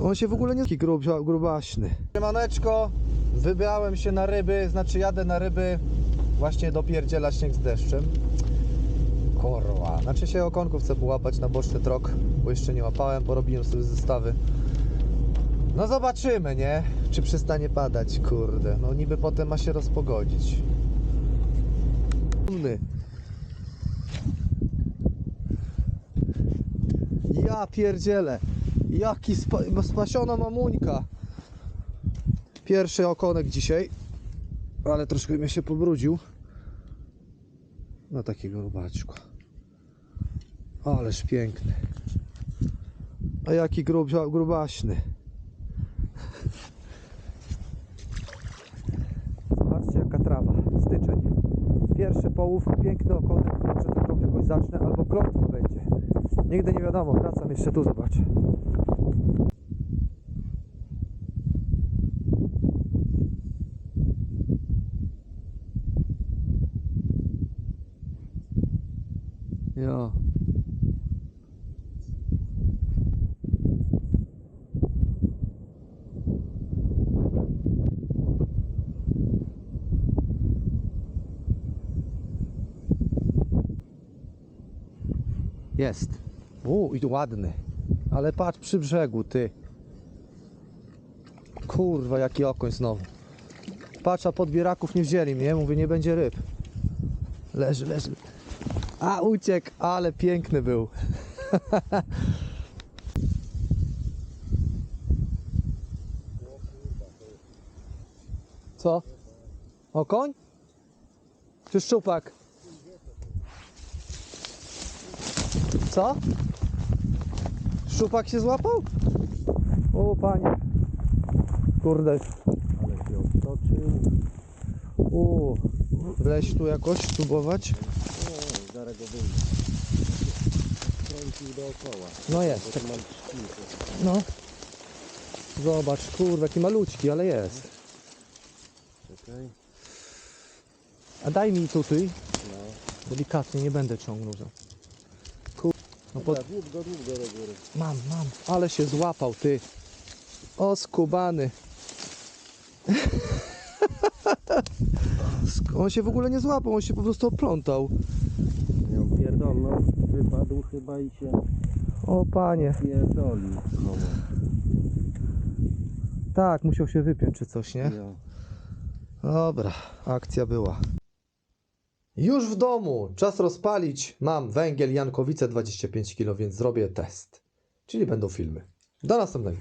on się w ogóle nie... Taki grubia, grubaśny. Siemaneczko, wybrałem się na ryby, znaczy jadę na ryby właśnie dopierdziela śnieg z deszczem. Korła. Znaczy się okonków chcę połapać na boczny trok, bo jeszcze nie łapałem, porobiłem sobie zestawy. No zobaczymy, nie? Czy przestanie padać, kurde. No niby potem ma się rozpogodzić. Ja pierdzielę. Jaki spa spasiona mamuńka. Pierwszy okonek dzisiaj. Ale troszkę mnie się pobrudził. No takiego robaczka. Ależ piękny. A jaki grubia, grubaśny. Zobaczcie jaka trawa. Styczeń. Pierwszy połów, piękny okonek. Może ten rok jakoś zacznę, albo klątwa będzie. Nigdy nie wiadomo. Wracam jeszcze tu, zobacz. Jest. U, i ładny. Ale patrz przy brzegu, ty. Kurwa, jaki okoń znowu. Patrz, a podbieraków nie wzięli mnie. Mówię, nie będzie ryb. Leży, leży. A, uciekł, ale piękny był. Co? Okoń? Czy szczupak? Co? Szczupak się złapał? O panie. Kurde. Ale się obtoczył. Tu jakoś, spróbować? Kręcił dookoła. No jest. No. Zobacz, kurde, jaki malutki, ale jest. Czekaj. A daj mi tutaj. No. Delikatnie, nie będę ciągnął. za- Kur... No pod... Dobra, długo, długo do góry. Mam, mam. Ale się złapał, ty. O, skubany. Sk- on się w ogóle nie złapał, on się po prostu oplątał. Miał pierdolną, wypadł chyba i się O, panie. pierdolił. koło. Tak, musiał się wypiąć czy coś, nie? No. Dobra, akcja była. Już w domu, czas rozpalić. Mam węgiel Jankowice 25 kg, więc zrobię test. Czyli będą filmy. Do następnego.